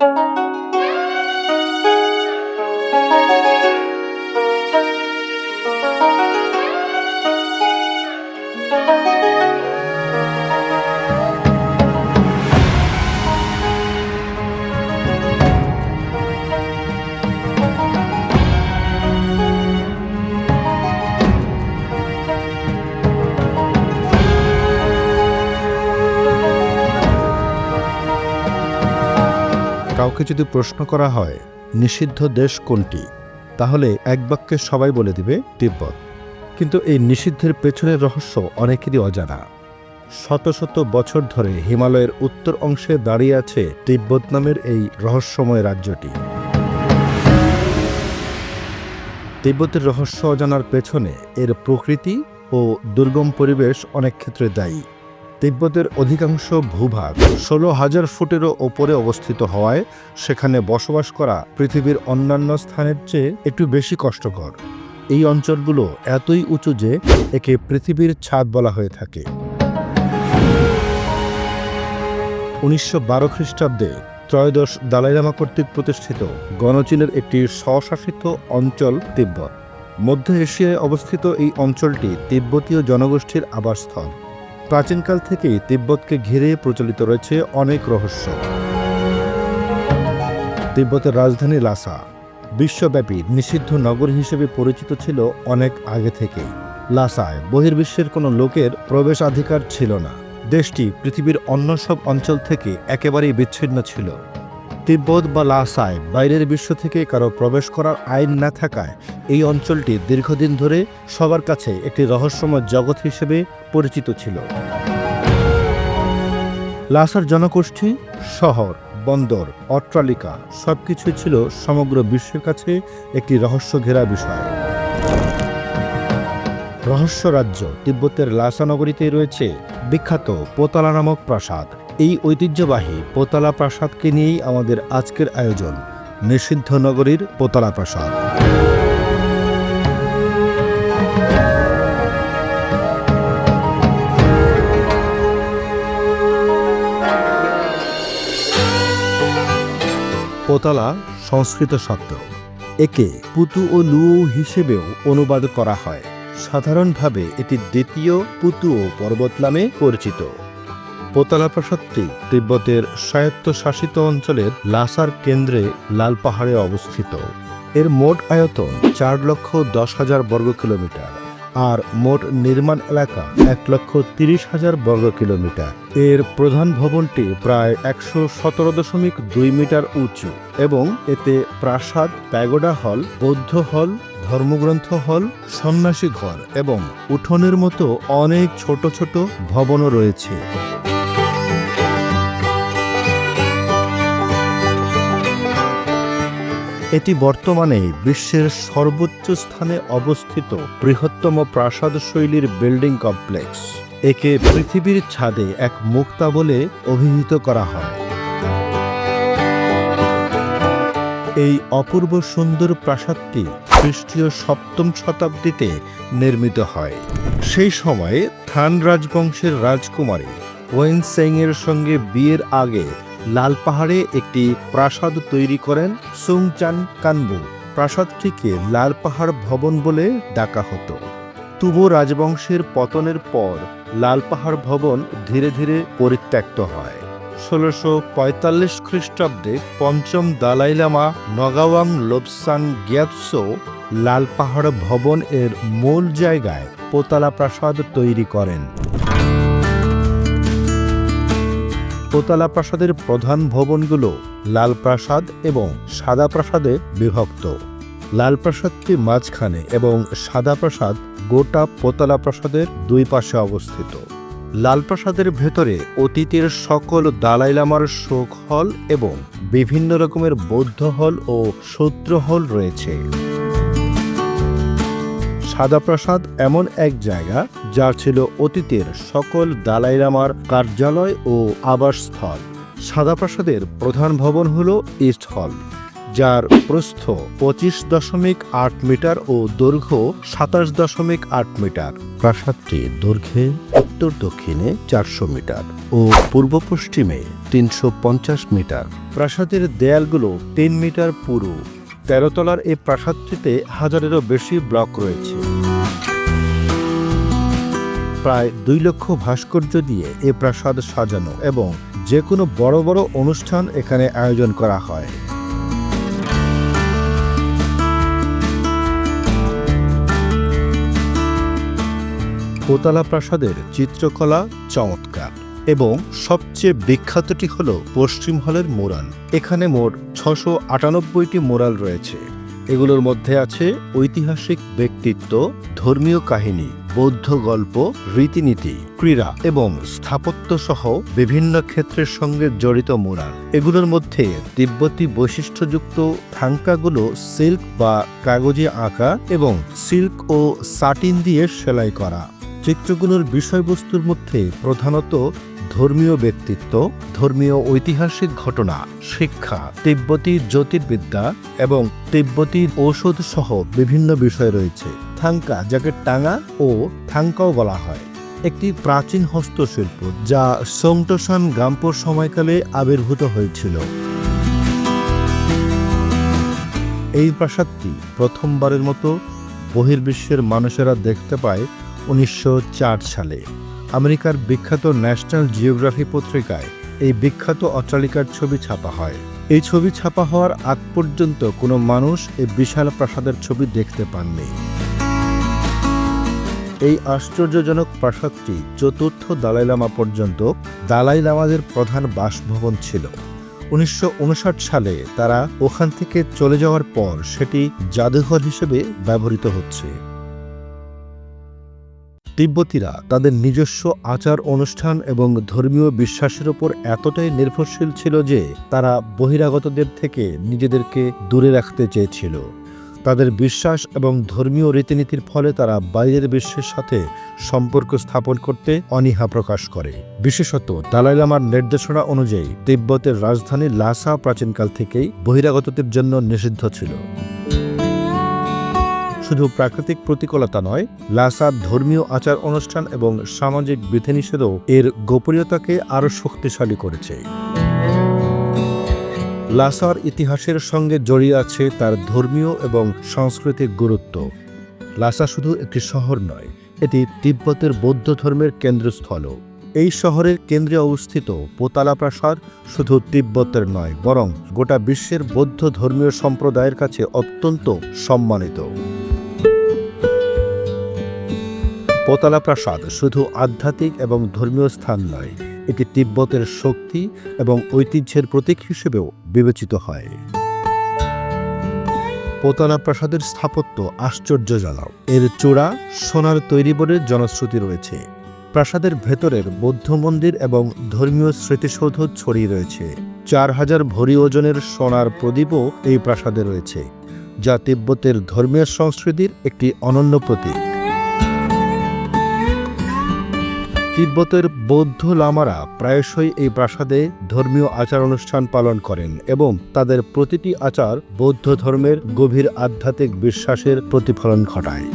you. কাউকে যদি প্রশ্ন করা হয়, নিষিদ্ধ দেশ কোনটি? তাহলে এক বাক্যে সবাই বলে দিবে তিব্বত। কিন্তু এই নিষিদ্ধের পেছনের রহস্য অনেকেরই অজানা। শত শত বছর ধরে হিমালয়ের উত্তর অংশে দাঁড়িয়ে আছে তিব্বত নামের এই রহস্যময় রাজ্যটি। তিব্বতের রহস্য অজানার পেছনে এর প্রকৃতি ও দুর্গম পরিবেশ অনেক ক্ষেত্রে দায়ী। তিব্বতের অধিকাংশ ভূভাগ ষোলো হাজার ফুটেরও ওপরে অবস্থিত হওয়ায় সেখানে বসবাস করা পৃথিবীর অন্যান্য স্থানের চেয়ে একটু বেশি কষ্টকর। এই অঞ্চলগুলো এতই উঁচু যে একে পৃথিবীর ছাদ বলা হয়ে থাকে। উনিশশো বারো খ্রিস্টাব্দে ত্রয়োদশ দালাইলামা কর্তৃক প্রতিষ্ঠিত গণচীনের একটি স্বশাসিত অঞ্চল তিব্বত। মধ্য এশিয়ায় অবস্থিত এই অঞ্চলটি তিব্বতীয় জনগোষ্ঠীর আবাসস্থল। প্রাচীনকাল থেকেই তিব্বতকে ঘিরে প্রচলিত রয়েছে অনেক রহস্য। তিব্বতের রাজধানী লাসা বিশ্বব্যাপী নিষিদ্ধ নগর হিসেবে পরিচিত ছিল অনেক আগে থেকেই। লাসায় বহির্বিশ্বের কোনো লোকের প্রবেশাধিকার ছিল না। দেশটি পৃথিবীর অন্য সব অঞ্চল থেকে একেবারেই বিচ্ছিন্ন ছিল। তিব্বত বা লাসায় বাইরের বিশ্ব থেকে কারও প্রবেশ করার আইন না থাকায় এই অঞ্চলটি দীর্ঘদিন ধরে সবার কাছে একটি রহস্যময় জগৎ হিসেবে পরিচিত ছিল। লাসার জনগোষ্ঠী, শহর, বন্দর, অট্টালিকা সবকিছুই ছিল সমগ্র বিশ্বের কাছে একটি রহস্য ঘেরা বিষয়। রহস্য রাজ্য তিব্বতের লাসা নগরীতে রয়েছে বিখ্যাত পোতালা নামক প্রাসাদ। এই ঐতিহ্যবাহী পোতালা প্রাসাদকে নিয়েই আমাদের আজকের আয়োজন, নিষিদ্ধ নগরীর পোতালা প্রাসাদ। পোতালা সংস্কৃত শব্দ। একে পুতু ও লুও হিসেবেও অনুবাদ করা হয়। সাধারণভাবে এটি দ্বিতীয় পুতুও পর্বত নামে পরিচিত। পোতালা প্রাসাদটি তিব্বতের স্বায়ত্তশাসিত অঞ্চলের লাসার কেন্দ্রে লাল পাহাড়ে অবস্থিত। এর মোট আয়তন চার লক্ষ দশ হাজার বর্গ কিলোমিটার আর মোট নির্মাণ এলাকা এক লক্ষ তিরিশ হাজার বর্গ কিলোমিটার। এর প্রধান ভবনটি প্রায় একশো সতেরো দশমিক দুই মিটার উঁচু এবং এতে প্রাসাদ, প্যাগোডা হল, বৌদ্ধ হল, ধর্মগ্রন্থ হল, সন্ন্যাসী ঘর এবং উঠোনের মতো অনেক ছোট ছোট ভবনও রয়েছে। এটি বর্তমানে বিশ্বের সর্বোচ্চ স্থানে অবস্থিত বৃহত্তম প্রাসাদ শৈলীর বিল্ডিং কমপ্লেক্স। একে পৃথিবীর ছাদে এক মুক্তা বলে অভিহিত করা হয়। এই অপূর্ব সুন্দর প্রাসাদটি খ্রিস্টীয় সপ্তম শতাব্দীতে নির্মিত হয়। সেই সময়ে থান রাজবংশের রাজকুমারী ওয়েন সেং এর সঙ্গে বিয়ের আগে লাল পাহাড়ে একটি প্রাসাদ তৈরি করেন সুংচান কানবু। প্রাসাদটিকে লাল পাহাড় ভবন বলে ডাকা হতো। তুবো রাজবংশের পতনের পর লাল পাহাড় ভবন ধীরে ধীরে পরিত্যক্ত হয়। ষোলোশো পঁয়তাল্লিশ খ্রিস্টাব্দে পঞ্চম দালাই লামা নগাওয়াং লোবসাং গ্যাতসো লাল পাহাড় ভবন এর মূল জায়গায় পোতালা প্রাসাদ তৈরি করেন। দোতলা প্রাসাদের প্রধান ভবনগুলো লাল প্রাসাদ এবং সাদা প্রাসাদে বিভক্ত। লাল প্রাসাদটি মাঝখানে এবং সাদা প্রাসাদ গোটা পোতলা প্রাসাদের দুই পাশে অবস্থিত। লাল প্রাসাদের ভেতরে অতীতের সকল দালাই লামার শোক হল এবং বিভিন্ন রকমের বৌদ্ধ হল ও সূত্র হল রয়েছে। সাদা প্রাসাদ এমন এক জায়গা যা ছিল অতীতের সকল দালাই লামার কার্যালয় ও আবাসস্থল। সাদা প্রাসাদের প্রধান ভবন হল ইস্ট হল, যার প্রস্থ পঁচিশ দশমিক আট মিটার ও দৈর্ঘ্য সাতাশ দশমিক আট মিটার। প্রাসাদটি দৈর্ঘ্যে উত্তর দক্ষিণে চারশো মিটার ও পূর্ব পশ্চিমে তিনশো পঞ্চাশ মিটার। প্রাসাদের দেয়ালগুলো তিন মিটার পুরু। তেরোতলার এই প্রাসাদটিতে হাজারেরও বেশি ব্লক রয়েছে। প্রায় দুই লক্ষ ভাস্কর্য দিয়ে এ প্রাসাদ সাজানো এবং যে কোনো বড় বড় অনুষ্ঠান এখানে আয়োজন করা হয়। দোতলা প্রাসাদের চিত্রকলা চমৎকার। এবং সবচেয়ে বিখ্যাতটি হল পশ্চিম হলের মোরাল এখানে মোট ছশো আটানব্বইটি মোরাল রয়েছে। এগুলোর মধ্যে আছে ঐতিহাসিক ব্যক্তিত্ব, ধর্মীয় কাহিনী, বৌদ্ধ গল্প, রীতিনীতি, ক্রীড়া এবং স্থাপত্য সহ বিভিন্ন ক্ষেত্রের সঙ্গে জড়িত মোরাল এগুলোর মধ্যে তিব্বতী বৈশিষ্ট্যযুক্ত থাঙ্কাগুলো সিল্ক বা কাগজে আঁকা এবং সিল্ক ও সাটিন দিয়ে সেলাই করা। চিত্রগুলোর বিষয়বস্তুর মধ্যে প্রধানত ধর্মীয় ব্যক্তিত্ব, ধর্মীয় ঐতিহাসিক ঘটনা, শিক্ষা, তিব্বতী জ্যোতির্বিদ্যা এবং তিব্বতী ঔষধ সহ বিভিন্ন বিষয় রয়েছে। থাঙ্কা যাকে টাঙ্গা ও থাঙ্কাও বলা হয়। একটি প্রাচীন হস্তশিল্প যা সোংটোসান গাম্পোর সময়কালে আবির্ভূত হয়েছিল। এই প্রাসাদটি প্রথমবারের মতো বহির্বিশ্বের মানুষেরা দেখতে পায় উনিশশো চার সালে। আমেরিকার বিখ্যাত ন্যাশনাল জিওগ্রাফি পত্রিকায় এই বিখ্যাত অট্টালিকার ছবি ছাপা হয়। এই ছবি ছাপা হওয়ার আগ পর্যন্ত কোনো মানুষ এই বিশাল প্রাসাদের ছবি দেখতে পাননি। এই আশ্চর্যজনক প্রাসাদটি চতুর্থ দালাই লামা পর্যন্ত দালাই লামাদের প্রধান বাসভবন ছিল। উনিশশো উনষাট সালে তারা ওখান থেকে চলে যাওয়ার পর সেটি জাদুঘর হিসেবে ব্যবহৃত হচ্ছে। তিব্বতীরা তাদের নিজস্ব আচার অনুষ্ঠান এবং ধর্মীয় বিশ্বাসের উপর এতটাই নির্ভরশীল ছিল যে তারা বহিরাগতদের থেকে নিজেদেরকে দূরে রাখতে চেয়েছিল। তাদের বিশ্বাস এবং ধর্মীয় রীতিনীতির ফলে তারা বাইরের বিশ্বের সাথে সম্পর্ক স্থাপন করতে অনীহা প্রকাশ করে। বিশেষত দালাই লামার নির্দেশনা অনুযায়ী তিব্বতের রাজধানী লাসা প্রাচীনকাল থেকেই বহিরাগতদের জন্য নিষিদ্ধ ছিল। শুধু প্রাকৃতিক প্রতিকূলতা নয় লাসার ধর্মীয় আচার অনুষ্ঠান এবং সামাজিক বিধিনিষেধও এর গোপনীয়তাকে আরও শক্তিশালী করেছে। লাসার ইতিহাসের সঙ্গে জড়িয়ে আছে তার ধর্মীয় এবং সাংস্কৃতিক গুরুত্ব। লাসা শুধু একটি শহর নয়, এটি তিব্বতের বৌদ্ধ ধর্মের কেন্দ্রস্থলও এই শহরের কেন্দ্রে অবস্থিত পোতালা প্রাসাদ শুধু তিব্বতের নয়, বরং গোটা বিশ্বের বৌদ্ধ ধর্মীয় সম্প্রদায়ের কাছে অত্যন্ত সম্মানিত। পোতালা প্রাসাদ শুধু আধ্যাত্মিক এবং ধর্মীয় স্থান নয়, এটি তিব্বতের শক্তি এবং ঐতিহ্যের প্রতীক হিসেবেও বিবেচিত হয়। পোতালা প্রাসাদের স্থাপত্য আশ্চর্যজনক এর চূড়া সোনার তৈরি বলে জনশ্রুতি রয়েছে। প্রাসাদের ভেতরের বৌদ্ধ মন্দির এবং ধর্মীয় স্মৃতিসৌধ ছড়িয়ে রয়েছে। চার হাজার ভরি ওজনের সোনার প্রদীপও এই প্রাসাদে রয়েছে, যা তিব্বতের ধর্মীয় সংস্কৃতির একটি অনন্য প্রতীক। তিব্বতের বৌদ্ধ লামারা প্রায়শই এই প্রাসাদে ধর্মীয় আচার অনুষ্ঠান পালন করেন এবং তাদের প্রতিটি আচার বৌদ্ধ ধর্মের গভীর আধ্যাত্মিক বিশ্বাসের প্রতিফলন ঘটায়।